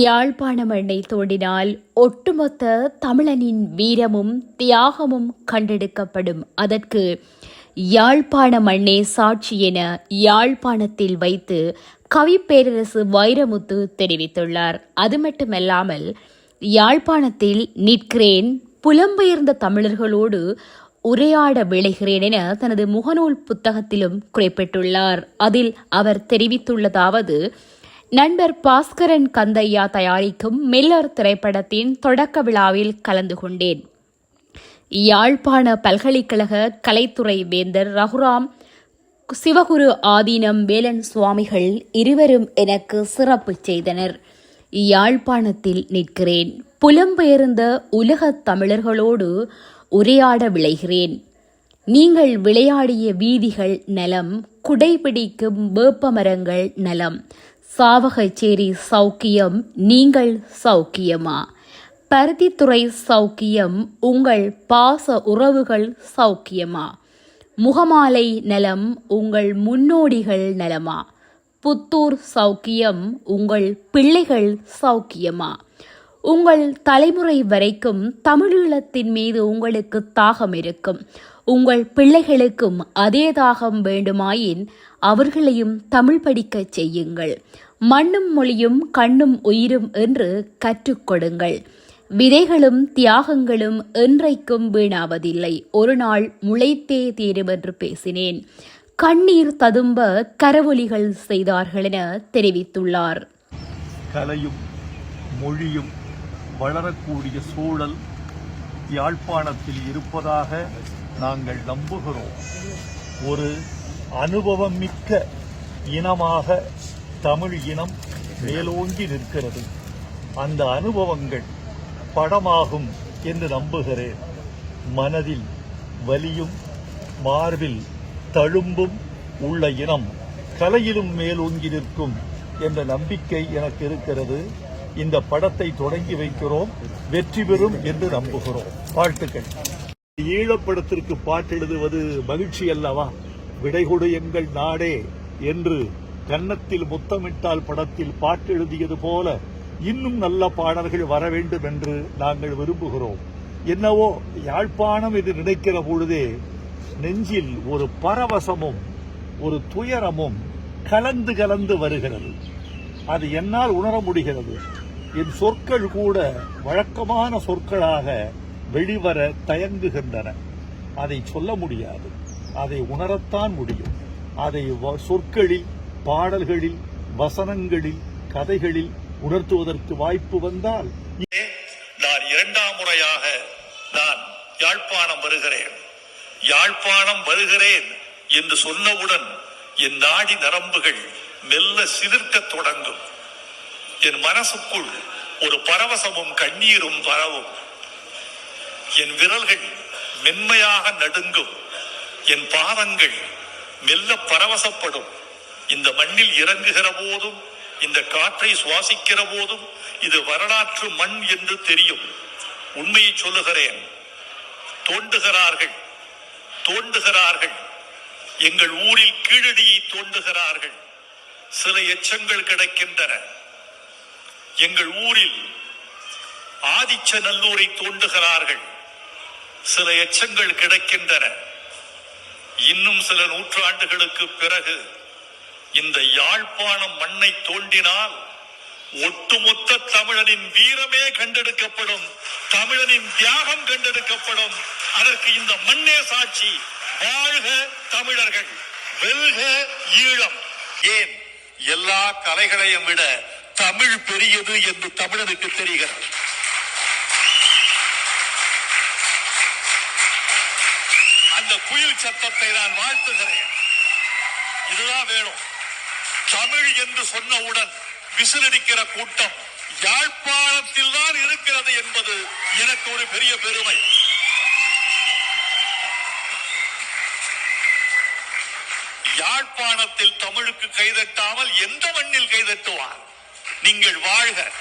யாழ்ப்பாண மண்ணை தோண்டினால் ஒட்டுமொத்த தமிழனின் வீரமும் தியாகமும் கண்டெடுக்கப்படும். அதற்கு யாழ்ப்பாண மண்ணே சாட்சி என யாழ்ப்பாணத்தில் வைத்து கவிப்பேரரசு வைரமுத்து தெரிவித்துள்ளார். அது மட்டுமல்லாமல் யாழ்ப்பாணத்தில் நிற்கிறேன் புலம்பெயர்ந்த தமிழர்களோடு உரையாட விளைகிறேன் என தனது முகநூல் புத்தகத்திலும் குறிப்பிட்டுள்ளார். அதில் அவர் தெரிவித்துள்ளதாவது நண்பர் பாஸ்கரன் கந்தையா தயாரிக்கும் மில்லர் திரைப்படத்தின் தொடக்க விழாவில் கலந்து கொண்டேன். யாழ்ப்பாண பல்கலைக்கழக கலைத்துறை வேந்தர் ரகுராம் சிவகுரு ஆதீனம் வேலன் சுவாமிகள் இருவரும் எனக்கு சிறப்பு செய்தனர். யாழ்ப்பாணத்தில் நிற்கிறேன். புலம்பெயர்ந்த உலகத் தமிழர்களோடு உரையாட விளைகிறேன். நீங்கள் விளையாடிய வீதிகள் நலம் குடைபிடிக்கும் வேப்பமரங்கள் நலம் சாவகச்சேரி சௌக்கியம் நீங்கள் சௌக்கியமா? பருத்தித்துறை சௌக்கியம் உங்கள் பாச உறவுகள் சௌக்கியமா? முகமாலை நலம் உங்கள் முன்னோடிகள் நலமா? புத்தூர் சௌக்கியம் உங்கள் பிள்ளைகள் சௌக்கியமா? உங்கள் தலைமுறை வரைக்கும் தமிழீழத்தின் மீது உங்களுக்கு தாகம் இருக்கும். உங்கள் பிள்ளைகளுக்கும் அதே தாகம் வேண்டுமாயின் அவர்களையும் தமிழ் படிக்கச் செய்யுங்கள். மண்ணும் மொழியும் கண்ணும் உயிரும் என்று கற்றுக் கொடுங்கள் விதைகளும் தியாகங்களும் என்றைக்கும் வீணாவதில்லை. ஒரு நாள் முளைத்தே தீரும் என்று பேசினேன். கண்ணீர் ததும்ப கரவொலிகள் செய்தார்கள் என தெரிவித்துள்ளார். கலையும் மொழியும் வளரக்கூடிய சூழல் யாழ்ப்பாணத்தில் இருப்பதாக நாங்கள் நம்புகிறோம். ஒரு அனுபவம் மிக்க இனமாக தமிழ் இனம் மேலோங்கி நிற்கிறது. அந்த அனுபவங்கள் படமாகும் என்று நம்புகிறேன். மனதில் வலியும் மார்பில் தழும்பும் உள்ள இனம் கலையிலும் மேலோங்கி நிற்கும் என்ற நம்பிக்கை எனக்கு இருக்கிறது. இந்த படத்தை தொடங்கி வைக்கிறோம். வெற்றி பெறும் என்று நம்புகிறோம். வாழ்த்துக்கள். ஈழப்படத்திற்கு பாட்டு எழுதுவது மகிழ்ச்சி அல்லவா? விடைகொடு எங்கள் நாடே என்று கன்னத்தில் முத்தமிட்டால் படத்தில் பாட்டு எழுதியது போல இன்னும் நல்ல பாடல்கள் வர வேண்டும் என்று நாங்கள் விரும்புகிறோம். என்னவோ யாழ்ப்பாணம் இது நினைக்கிற பொழுதே நெஞ்சில் ஒரு பரவசமும் ஒரு துயரமும் கலந்து கலந்து வருகிறது. அது என்னால் உணர முடிகிறது. என் சொற்கள் கூட வழக்கமான சொற்களாக வெளிவர தயங்குகின்றன. அதை சொல்ல முடியாது. அதை உணரத்தான் முடியும். அதை வ- சொற்களில் பாடல்களில் வசனங்களில் கதைகளில் உணர்த்துவதற்கு வாய்ப்பு வந்தால் நான் இரண்டாம் முறையாக நான் யாழ்ப்பாணம் வருகிறேன். யாழ்ப்பாணம் வருகிறேன் என்று சொன்னவுடன் என் நாடி நரம்புகள் மெல்ல சிலிர்க்கத் தொடங்கும். என் மனசுக்குள் ஒரு பரவசமும் கண்ணீரும் பரவும். என் விரல்கள் மென்மையாக நடுங்கும். என் பாதங்கள் மெல்ல பரவசப்படும். இந்த மண்ணில் இறங்குகிற போதும் இந்த காற்றை சுவாசிக்கிற போதும் இது வரலாற்று மண் என்று தெரியும். உண்மையை சொல்லுகிறேன். தோண்டுகிறார்கள் தோண்டுகிறார்கள் எங்கள் ஊரில் கீழடியை தோண்டுகிறார்கள் சில எச்சங்கள் கிடைக்கின்றன. எங்கள் ஊரில் ஆதிச்சநல்லூரை தோண்டுகிறார்கள் சில எச்சங்கள் கிடைக்கின்றன. இன்னும் சில நூற்றாண்டுகளுக்கு பிறகு இந்த யாழ்ப்பாணம் மண்ணை தோண்டினால் ஒட்டுமொத்த தமிழனின் வீரமே கண்டெடுக்கப்படும் தமிழனின் தியாகம் கண்டெடுக்கப்படும். அதற்கு இந்த மண்ணே சாட்சி வாழ்க தமிழர்கள் வெல்க ஈழம். ஏன்? எல்லா கலைகளையும் விட தமிழ் பெரியது என்று தமிழனுக்கு தெரிகிறது. அந்த குயில் சத்தத்தை நான் வாழ்த்துகிறேன். இதுதான் வேணும். தமிழ் என்று சொன்னவுடன் விசிலடிக்கிற கூட்டம் யாழ்ப்பாணத்தில் தான் இருக்கிறது என்பது எனக்கு ஒரு பெரிய பெருமை. யாழ்ப்பாணத்தில் தமிழுக்கு கைதட்டாமல் எந்த மண்ணில் கைதட்டுவார்? நீங்கள் வாழ்க.